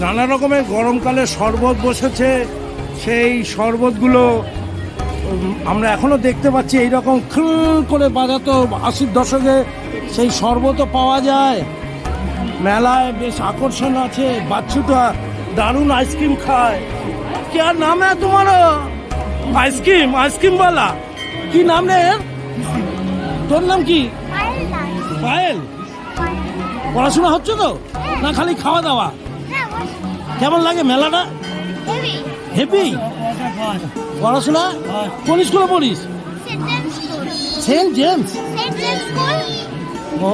নানা রকমের গরমকালে শরবত বসেছে সেই শরবতগুলো উম, আমরা এখনো দেখতে পাচ্ছি এইরকম খ্রুল করে বাজাতো আশির দশকে সেই শরবতও পাওয়া যায় মেলায় বেশ আকর্ষণ আছে বাচ্চুটা দারুণ আইসক্রিম খায় क्या नाम है तुम्हारा আইসক্রিম আইসক্রিম वाला কি নাম রে এর? তোর নাম কি পায়েল পড়াশোনা হচ্ছে তো না খালি খাওয়া দাওয়া কেমন লাগে মেলাটা? হেভি পড়াশোনা? কোন স্কুলে পড়িস? সেন্ট জেমস ও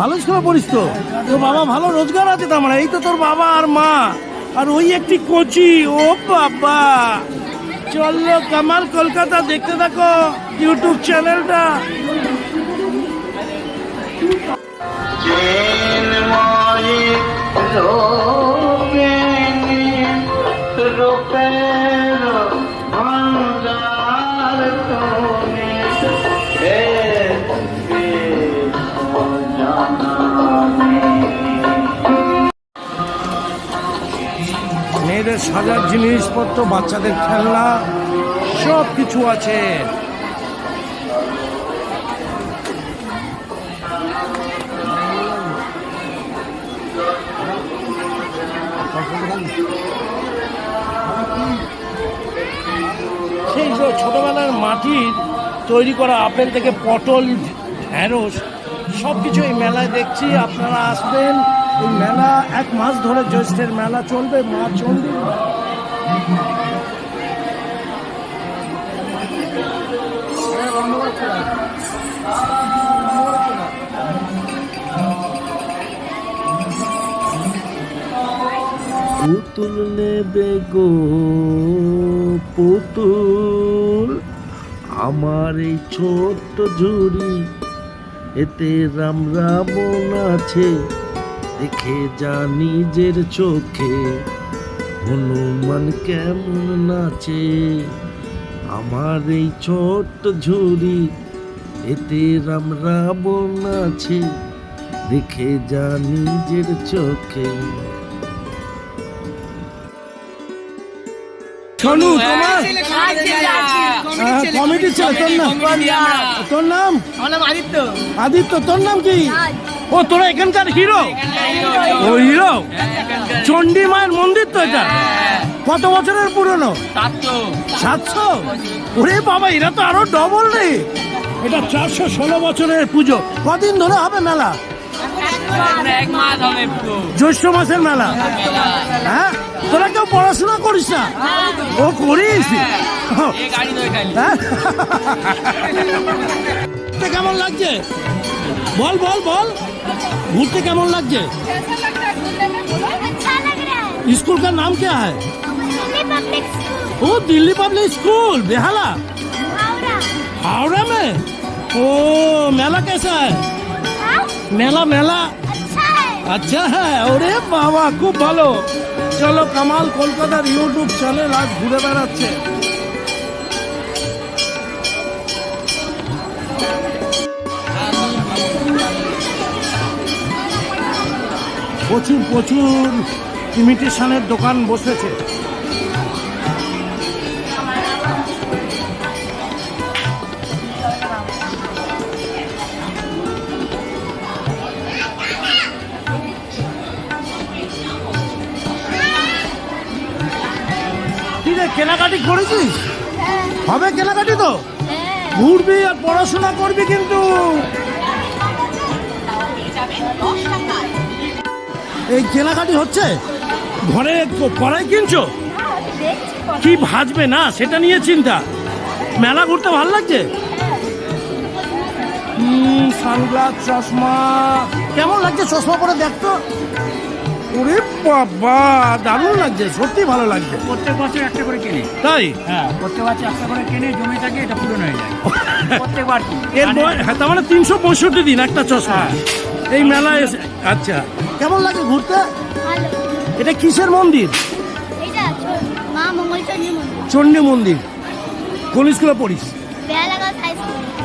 ভালো স্কুলে পড়িস তো। তোর বাবা ভালো রোজগার আছে তার মানে। এই তো তোর বাবা আর মা। আর ওই একটি কোচি। ও বাবা। চলো কামাল কলকাতা দেখতে থাকো ইউটিউব চ্যানেলটা। সাজার জিনিসপত্র, বাচ্চাদের খেলনা সব কিছু আছে। সেই ছোটবেলার মাটির তৈরি করা আপেল থেকে পটল ঢ্যাঁড়স সব কিছু এই মেলায় দেখছি। আপনারা আসবেন এই মেলা, এক মাস ধরে জ্যৈষ্ঠের মেলা চলবে, মা চণ্ডীর পুতুল নেবে গো, পুতুল। আমার এই ছোট্ট ঝুড়ি, এতে রাম রাবণ আছে। দেখে যা নিজের চোখে। হনুমান কেমন নাচে। আমার এই ছোট্ট ঝুড়ি এতে রাম রাবণ আছে দেখে যা নিজের চোখে। সোনু তোমার? কমিটির ছেলে তোর নাম? তোর নাম? আদিত্য। আদিত্য তোর নাম কি? ও তোরা এখানকার হিরো ও হিরো চণ্ডী মায়ের মন্দির তো এটা? কত বছরের পুরনো? সাতশো। ওরে বাবা এরা তো আরও ডবল রে। এটা চারশো ষোলো বছরের পুজো। কদিন ধরে হবে মেলা? জ্যৈষ্ঠ মাসের মেলা? হ্যাঁ? তোরা কেউ পড়াশোনা করিস না? ও করিস? হ্যাঁ? কেমন লাগছে? বল বল বল। ঘুরতে কেমন লাগছে अच्छा लग रहा है स्कूल का नाम क्या है दिल्ली पब्लिक स्कूल ओ दिल्ली पब्लिक स्कूल बेहाला हावड़ा हावड़ा में ओ मेला कैसा है हाँ? मेला मेला अच्छा है আচ্ছা হ্যাঁ ওরে বাবা খুব ভালো চলো কামাল কলকাতার ইউটিউব চ্যানেল আজ ঘুরে বেড়াচ্ছে প্রচুর প্রচুর ইমিটেশনের দোকান বসেছে। কেনাকাটি করেছিস? হবে কেনাকাটি তো? ঘুরবি আর পড়াশোনা করবি কিন্তু। এই কেনাকাটি হচ্ছে? ঘরে কড়াই কিনছো? কি ভাজবে না? সেটা নিয়ে চিন্তা। মেলা ঘুরতে ভালো লাগছে? সানগ্লাস চশমা। কেমন লাগছে চশমা পরে দেখতো? ওরে বাবা দারুণ লাগছে সত্যি ভালো লাগছে। প্রত্যেক বছর একটা করে কিনি। তাই? হ্যাঁ প্রত্যেক বছর একটা করে কিনে জমে থাকে এটা পূরণ হয়ে যায়। প্রত্যেকবার এর বয় হ্যাঁ তার মানে তিনশো পঁয়ষট্টি দিন একটা চশমা। হ্যাঁ। এই মেলায় এসে আচ্ছা। কেমন লাগে ঘুরতে? এটা কিসের মন্দির? এটা ছো- মা মঙ্গলচন্ডী মন্দির। চণ্ডী মন্দির। কোন স্কুলে পড়িস?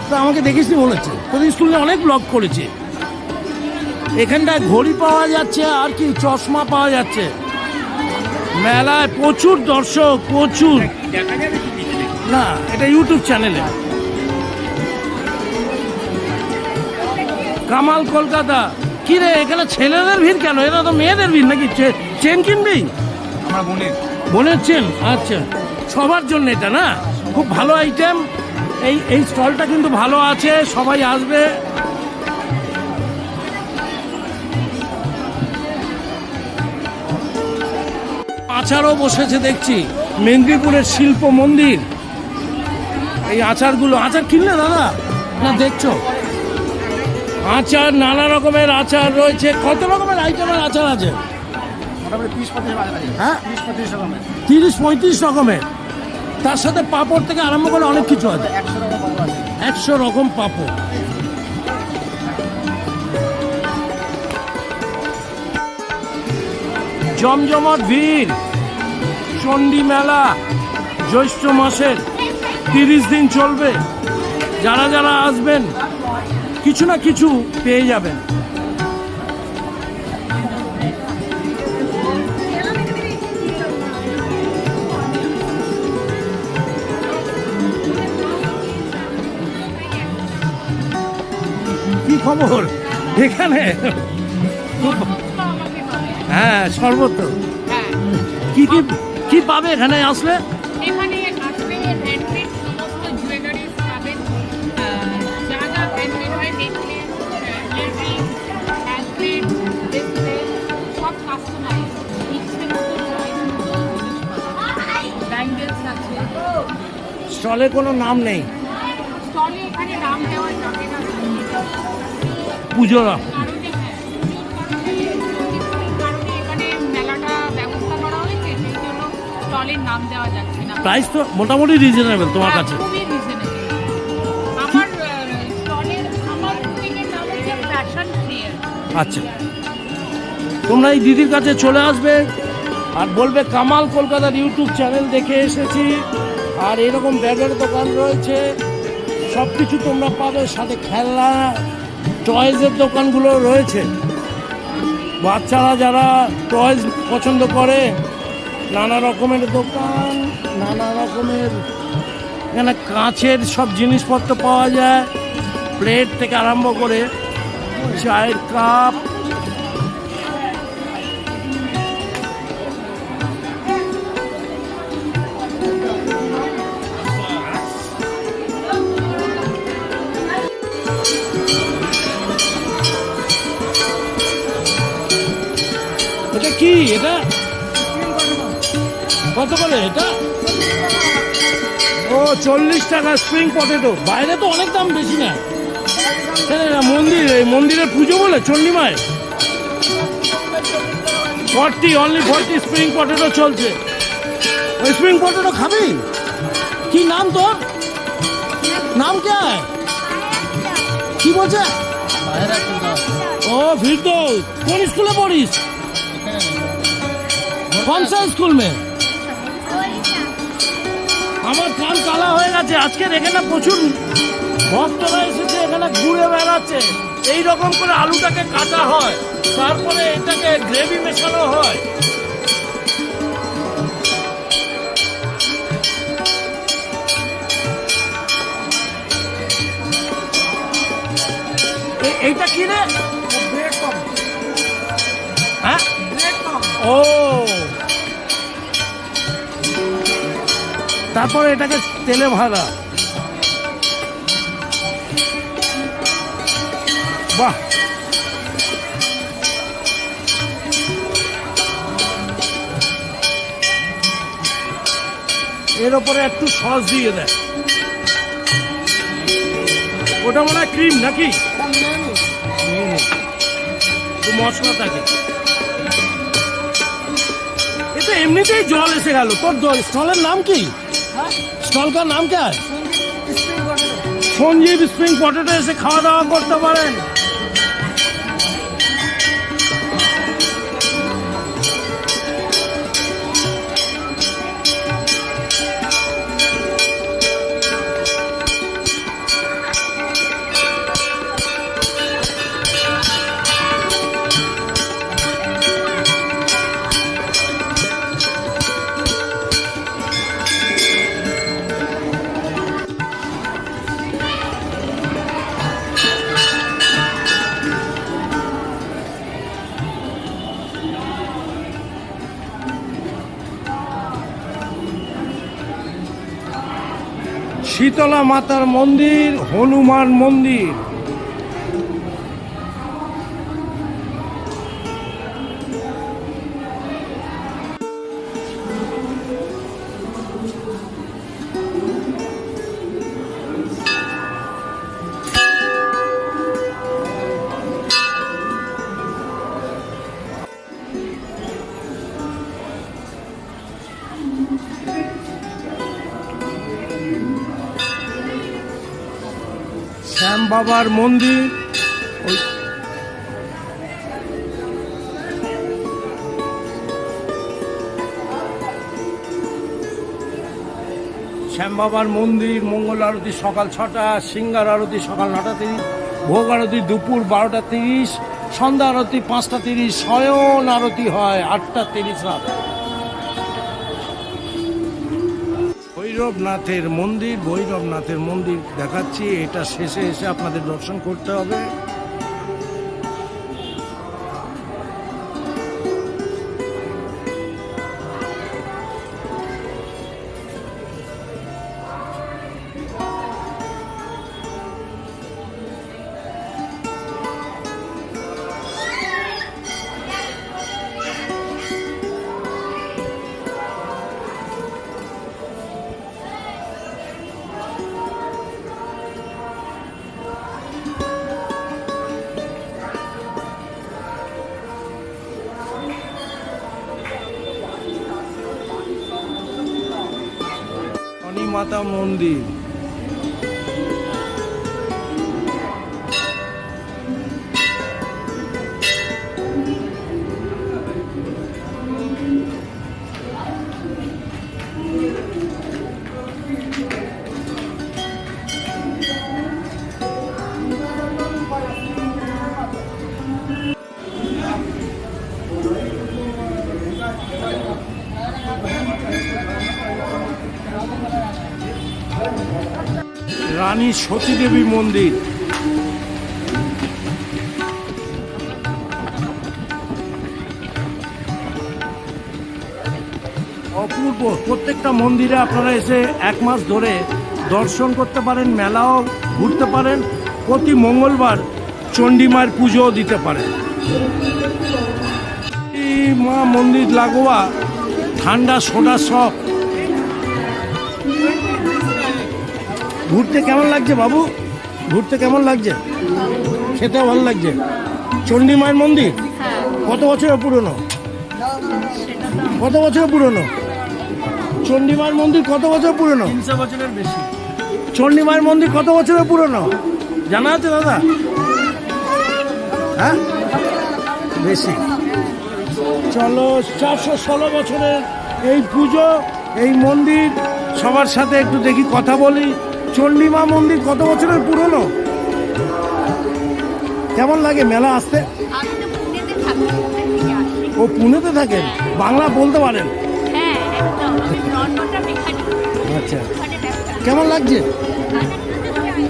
তো আমাকে দেখিস নি মনে হচ্ছে। তোদের স্কুলে অনেক ব্লগ করেছে। এখানটায় ঘড়ি পাওয়া যাচ্ছে আর কি চশমা পাওয়া যাচ্ছে। মেলায় প্রচুর দর্শক প্রচুর। না এটা ইউটিউব চ্যানেলে কামাল কলকাতা। কি রে এখানে ছেলেদের ভিড় কেন? এরা তো মেয়েদের ভিড় নাকি? চেন কিনবি? আমার বোনের। বোনের চেন? আচ্ছা। সবার জন্য এটা না? খুব ভালো আইটেম এই এই স্টলটা কিন্তু ভালো আছে সবাই আসবে। আচারও বসেছে দেখছি। মেদিনীপুরের শিল্প মন্দির। এই আচারগুলো আচার কিনলে দাদা? না দেখছ? আচার নানা রকমের আচার রয়েছে। কত রকমের আইটেমের আচার আছে? হ্যাঁ? তিরিশ পঁয়ত্রিশ রকমের। তার সাথে পাঁপড় থেকে আরম্ভ করে অনেক কিছু আছে। একশো রকম পাঁপড়। জমজমাট ভিড় চণ্ডী মেলা জ্যৈষ্ঠ মাসের তিরিশ দিন চলবে। যারা যারা আসবেন কিছু না কিছু পেয়ে যাবেন। কি খবর? এখানে? হ্যাঁ সর্বত্র। কি কি কি পাবে এখানে আসলে? স্টলের নাম দেওয়া যাচ্ছে না। প্রাইস তো মোটামুটি রিজনেবল তোমার হ্যাঁ, কাছে। আচ্ছা। তোমরা এই দিদির কাছে চলে আসবে আর বলবে কামাল কলকাতার ইউটিউব চ্যানেল দেখে এসেছি। আর এরকম ব্যাগের দোকান রয়েছে। সব কিছু তোমরা পাবে। সাথে খেলনা, টয়েজের দোকানগুলো রয়েছে। বাচ্চারা যারা টয়েজ পছন্দ করে, নানা রকমের দোকান, নানা রকমের এখানে কাঁচের সব জিনিসপত্র পাওয়া যায়। প্লেট থেকে আরম্ভ করে চায়ের কাপ কি এটা? কত করে এটা? ও চল্লিশ টাকা স্প্রিং পটেটো বাইরে তো অনেক দাম বেশি না। মন্দির এই মন্দিরে পুজো বলে চণ্ডীমায়। Forty only forty spring potato চলছে। ওই স্প্রিং পটেটো খাবি? কি নাম তোর? নাম কে কি বলছে? ও ফিরদৌস কোন স্কুলে পড়িস? কোন সা স্কুল মে। আমার কান কালা হয়ে গেছে। আজকের এখানে প্রচুর ভক্তরা এসেছে এখানে ঘুরে বেড়াচ্ছে। এই রকম করে আলুটাকে কাটা হয় তারপরে এটাকে গ্রেভি মেশানো হয়। এইটা কি রে? হ্যাঁ? ও। তারপরে এটাকে তেলে ভাজা। বাহ! এর ওপরে একটু সস দিয়ে দেয়। ওটা মনে হয় ক্রিম নাকি? মশলা থাকে। এটা এমনিতেই জল এসে গেল। তোর জল স্টলের নাম কি? স্টল কার নাম কে সঞ্জীব স্প্রিং পটেটো এসে খাওয়া দাওয়া করতে পারেন। শীতলা মাতার মন্দির হনুমান মন্দির। বাবার মন্দির। শ্যাম বাবার মন্দির, মঙ্গল আরতি সকাল ছটা, সিঙ্গার আরতি সকাল নটা তিরিশ, ভোগ আরতি দুপুর বারোটা তিরিশ, সন্ধ্যা আরতি পাঁচটা তিরিশ শয়ন আরতি হয় আটটা তিরিশ রাত। ভৈরবনাথের মন্দির ভৈরবনাথের মন্দির দেখাচ্ছি। এটা শেষে এসে আপনাদের দর্শন করতে হবে। মাতা মন্দির। সতীদেবী মন্দির। অপূর্ব, প্রত্যেকটা মন্দিরে আপনারা এসে এক মাস ধরে দর্শন করতে পারেন, মেলাও ঘুরতে পারেন, প্রতি মঙ্গলবার চণ্ডীমার পুজোও দিতে পারেন। মা মন্দির লাগোয়া ঠান্ডা সোডা সব ঘুরতে কেমন লাগছে বাবু? ঘুরতে কেমন লাগছে? খেতে ভালো লাগছে। চণ্ডী মায়ের মন্দির? কত বছরের পুরনো? কত বছর পুরনো? চণ্ডী মায়ের মন্দির কত বছর পুরনো? তিনশো বছরের বেশি। চণ্ডী মায়ের মন্দির কত বছরের পুরনো? জানা আছে দাদা? হ্যাঁ? বেশি। চলো চারশো ষোলো বছরের এই পুজো এই মন্দির সবার সাথে একটু দেখি কথা বলি। চণ্ডীমা মন্দির কত বছরের পুরনো? কেমন লাগে মেলা আসতে? ও পুনেতে থাকেন? বাংলা বলতে পারেন? আচ্ছা। কেমন লাগছে?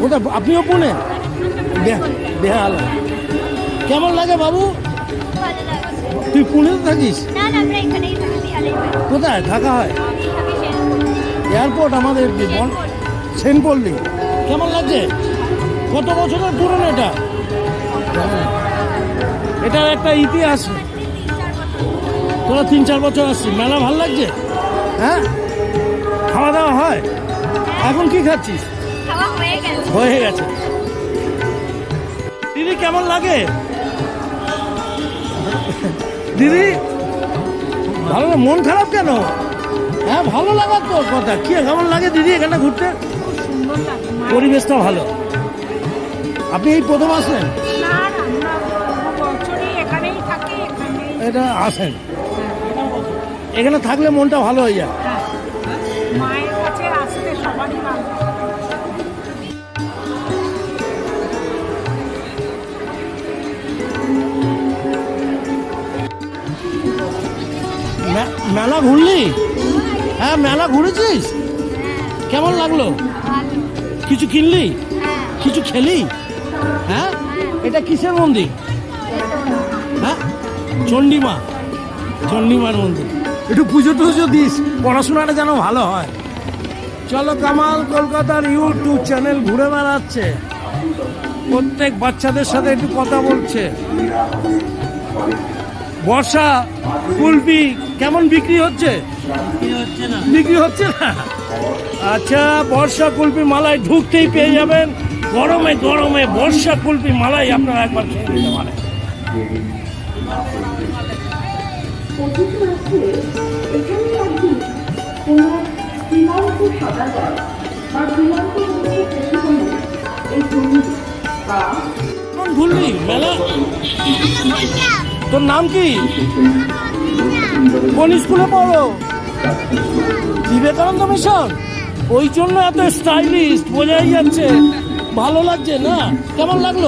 ওটা আপনিও পুনে? বেহাল। কেমন লাগে বাবু? তুই পুনেতে থাকিস? কোথায়? থাকা হয়? এয়ারপোর্ট আমাদের বন- পল্লী কেমন লাগছে? কত বছরের পুরনো এটা? এটার একটা ইতিহাস। তোরা তিন চার বছর আসছিস। মেলা ভালো লাগছে? হ্যাঁ? খাওয়া দাওয়া হয়? এখন কি খাচ্ছিস? হয়ে গেছে। দিদি কেমন লাগে? দিদি? ভালো মন খারাপ কেন? হ্যাঁ ভালো লাগার তো কথা। কি কেমন লাগে দিদি এখানে ঘুরতে? পরিবেশটা ভালো। আপনি এই প্রথম আসলেন? না না আমরা বহু বছরই এখানেই থাকি এখানেই এটা আসেন। এখানে থাকলে মনটা ভালো হয়ে যায়। মেলা ঘুরলি? হ্যাঁ মেলা ঘুরেছিস? কেমন লাগল? কিছু কিনলি? হ্যাঁ। কিছু খেলি? হ্যাঁ? এটা কিসের মন্দির? হ্যাঁ? চণ্ডীমা। চণ্ডীমার মন্দির। একটু পুজো টুজো দিস পড়াশোনাটা যেন ভালো হয়। চলো কামাল কলকাতার ইউটিউব চ্যানেল ঘুরে বেড়াচ্ছে। প্রত্যেক বাচ্চাদের সাথে একটু কথা বলছে। বর্ষা কুলপি কেমন বিক্রি হচ্ছে? বিক্রি হচ্ছে না? আচ্ছা বর্ষা কুলপি মালাই ঢুকতেই পেয়ে যাবেন। গরমে গরমে বর্ষা কুলপি মালাই আপনারা একবার খেয়ে নিতে পারেন। তোর নাম কি? কোন স্কুলে পড়ো? বিবেকানন্দ মিশন? ওই জন্য এত স্টাইলিশ বোঝাই যাচ্ছে। ভালো লাগছে না? কেমন লাগল?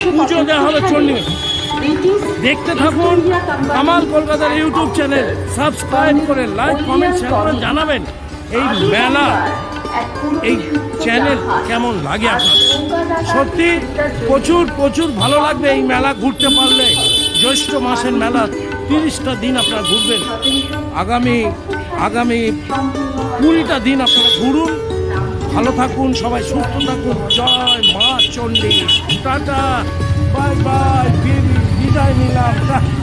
পুজো দেওয়া হবে দেখতে থাকুন আমার কলকাতার ইউটিউব চ্যানেল। সাবস্ক্রাইব করে, লাইক, কমেন্ট শেয়ার করে জানাবেন। এই মেলা, এই চ্যানেল কেমন লাগে আপনাদের? সত্যি প্রচুর প্রচুর ভালো লাগবে এই মেলা ঘুরতে পারলে। জ্যৈষ্ঠ মাসের মেলা, তিরিশটা দিন আপনারা ঘুরবেন। আগামী আগামী কুড়িটা দিন আপনারা ঘুরুন। ভালো থাকুন সবাই সুস্থ থাকুন। জয় মা চন্ডী টাটা। বাই বাই বিদায় নিলাম।